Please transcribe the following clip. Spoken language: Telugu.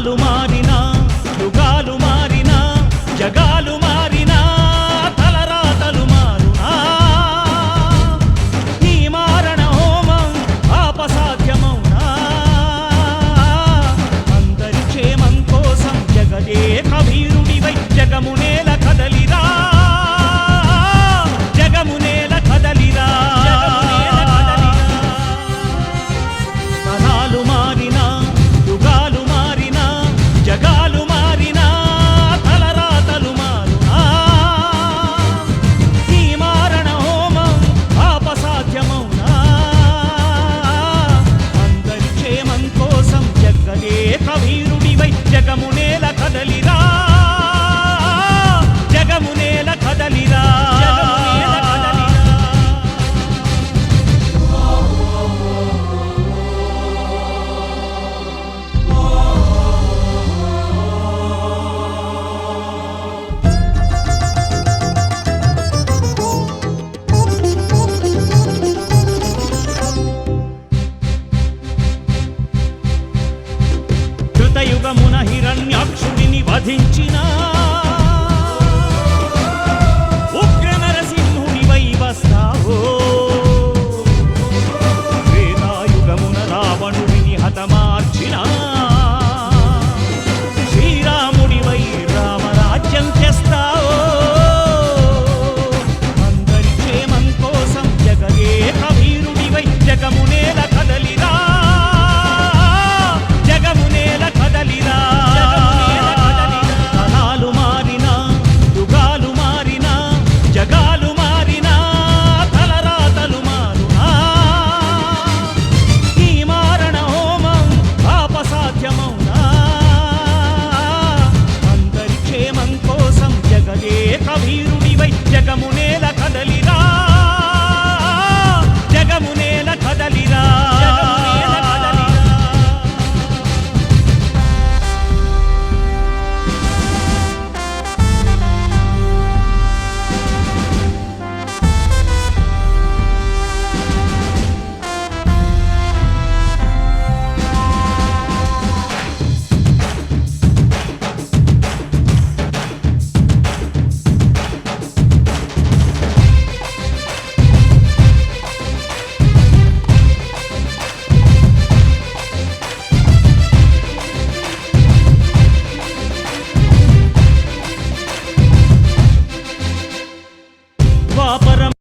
కాలు మాట సముద్రమున హిరణ్యాక్షుడిని వధించిన ఉగ్ర నరసింహునివై వస్తావో? వేదాయుగమున రావణుడిని హతమార్చినా. పరమ